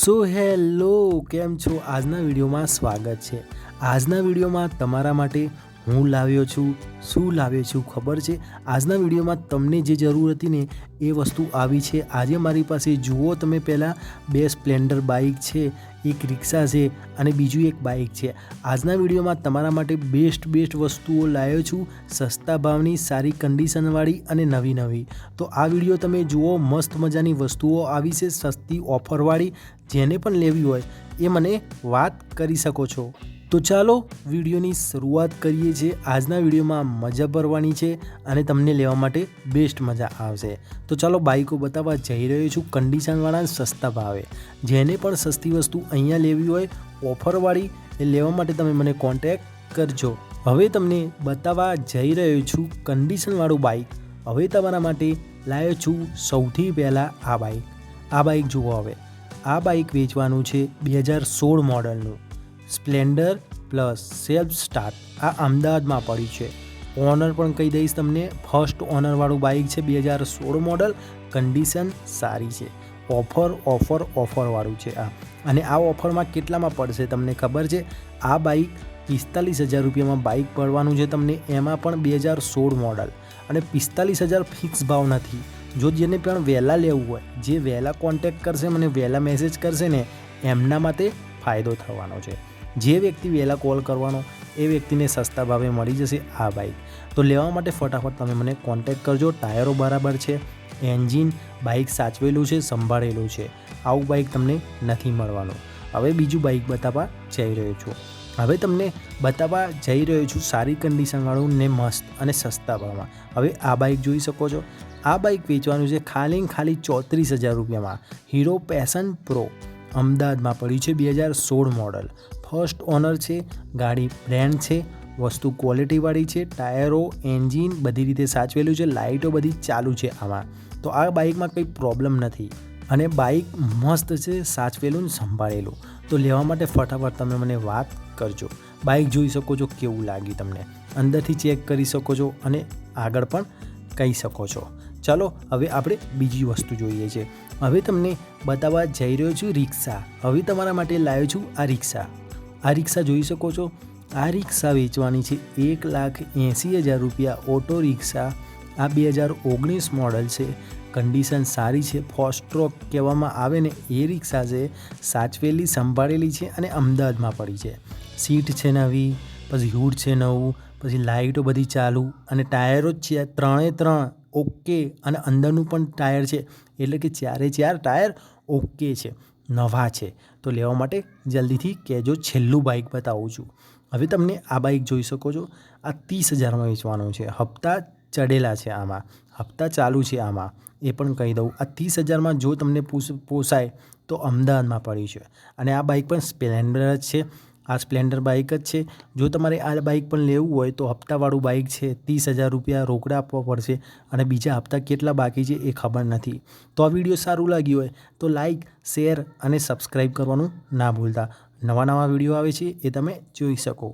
So hello, કેમ છો? આજના વિડીયોમાં સ્વાગત છે. આજના વિડીયોમાં તમારા માટે હું લાવ્યો છું, શું લાવ્યો છું ખબર છે? આજના વિડીયોમાં તમને જે જરૂર હતી ને, એ વસ્તુ આવી છે. આજે મારી પાસે જુઓ તમે પહેલાં, બે સ્પ્લેન્ડર બાઇક છે, એક રિક્ષા છે અને બીજું એક બાઇક છે. આજના વિડીયોમાં તમારા માટે બેસ્ટ બેસ્ટ વસ્તુઓ લાવ્યો છું, સસ્તા ભાવની, સારી કન્ડિશનવાળી અને નવી નવી તો આ વીડિયો તમે જુઓ, મસ્ત મજાની વસ્તુઓ આવી છે, સસ્તી ઓફરવાળી જેને પણ લેવી હોય એ મને વાત કરી શકો છો. તો ચાલો વિડીયોની શરૂઆત કરીએ છીએ આજના વિડીયોમાં મજા ભરવાની છે અને તમને લેવા માટે બેસ્ટ મજા આવશે. તો ચાલો બાઇકો બતાવવા જઈ રહ્યો છું કન્ડિશનવાળા સસ્તા ભાવે. જેને પણ સસ્તી વસ્તુ અહીંયા લેવી હોય, ઓફરવાળી, એ લેવા માટે તમે મને કોન્ટેક્ટ કરજો. હવે તમને બતાવવા જઈ રહ્યો છું કન્ડિશનવાળું બાઇક હવે તમારા માટે લાવ્યો છું સૌથી પહેલાં આ બાઇક આ બાઇક જુઓ હવે. આ બાઇક વેચવાનું છે બે હજાર સોળ મોડલનું. સ્પ્લેન્ડર પ્લસ સેલ્ફ સ્ટાર્ટ આ અમદાવાદમાં પડ્યું છે. ઓનર પણ કહી દઈશ તમને, ફર્સ્ટ ઓનરવાળું બાઇક છે બે હજાર સોળ મોડલ, કન્ડિશન સારી છે. ઓફર ઓફર, ઓફરવાળું છે આ. અને આ ઓફરમાં કેટલામાં પડશે તમને ખબર છે? આ બાઇક પિસ્તાલીસ હજાર રૂપિયામાં બાઇક પડવાનું છે તમને, એમાં પણ બે હજાર સોળ મોડલ. અને પિસ્તાલીસ હજાર ફિક્સ ભાવ નથી. જો જેને પણ વહેલા લેવું હોય, જે વહેલા કોન્ટેક્ટ કરશે મને વહેલા મેસેજ કરશે ને, એમના માટે ફાયદો થવાનો છે. જે વ્યક્તિ વહેલા કોલ કરવાનો, એ વ્યક્તિને સસ્તા ભાવે મળી જશે. આ બાઇક તો લેવા માટે ફટાફટ તમે મને કોન્ટેક્ટ કરજો. ટાયરો બરાબર છે એન્જિન બાઇક સાચવેલું છે, સંભાળેલું છે. આવું બાઇક તમને નથી મળવાનું. હવે બીજું બાઇક બતાવવા જઈ રહ્યો છું. હવે તમને બતાવવા જઈ રહ્યો છું સારી કન્ડિશનવાળું ને મસ્ત અને સસ્તા ભાવમાં. હવે આ બાઇક જોઈ શકો છો. આ બાઇક વેચવાનું છે ખાલી ખાલી ચોત્રીસ હજાર રૂપિયામાં. હીરો પેશન પ્રો અમદાવાદમાં પડ્યું છે બે હજાર સોળ મોડલ ફર્સ્ટ ઓનર છે, ગાડી બ્રેન્ડ છે, વસ્તુ ક્વોલિટીવાળી છે ટાયરો એન્જિન બધી રીતે સાચવેલું છે લાઇટો બધી ચાલુ છે આમાં. તો આ બાઇકમાં કંઈ પ્રોબ્લેમ નથી. અને બાઇક મસ્ત છે, સાચવેલું ને સંભાળેલું. તો લેવા માટે ફટાફટ તમે મને વાત કરજો. બાઇક જોઈ શકો છો કેવું લાગ્યું તમને. અંદરથી ચેક કરી શકો છો અને આગળ પણ કહી શકો છો. ચાલો હવે આપણે બીજી વસ્તુ જોઈએ છે. હવે તમને બતાવવા જઈ રહ્યો છું રિક્ષા. હવે તમારા માટે લાવ્યો છું આ રિક્ષા. આ રિક્ષા જોઈ શકો છો. આ રિક્ષા વેચવાની છે એક લાખ એંસી હજાર રૂપિયા. Auto rickshaw. આ બે હજાર ઓગણીસ મોડલ છે. કન્ડિશન સારી છે. ફોસ્ટ્રોક કહેવામાં આવે ને એ રિક્ષા છે. સાચવેલી, સંભાળેલી છે અને અમદાવાદમાં પડી છે. સીટ છે નવી, પછી હૂડ છે નવું, પછી લાઇટો બધી ચાલુ અને ટાયરો જ છે ત્રણે ત્રણ. ઓકે અને અંદરનું પણ ટાયર છે. એટલે કે ચારે ચાર ટાયર ઓકે છે, નવા છે, તો લેવા માટે જલ્દીથી કહેજો છેલ્લું બાઇક બતાવું છું. હવે તમને આ બાઇક જોઈ શકો છો. આ ત્રીસ હજારમાં વેચવાનું છે. હપ્તા ચડેલા છે આમાં. હપ્તા ચાલુ છે આમાં. એ પણ કહી દઉં. આ ત્રીસ હજારમાં જો તમને પોસાય તો અમદાવાદમાં પડ્યું છે. અને આ બાઇક પણ સ્પ્લેન્ડર જ છે. આ સ્પ્લેન્ડર બાઇક જ છે. જો તમારે આ બાઇક પણ લેવું હોય તો હપ્તાવાળું બાઇક છે, ત્રીસ હજાર રૂપિયા રોકડા આપવા પડશે અને બીજા હપ્તા કેટલા બાકી છે એ ખબર નથી. તો આ વીડિયો સારું લાગ્યું હોય તો લાઇક શેર અને સબસ્ક્રાઈબ કરવાનું ના ભૂલતા. નવા નવા વીડિયો આવે છે એ તમે જોઈ શકો.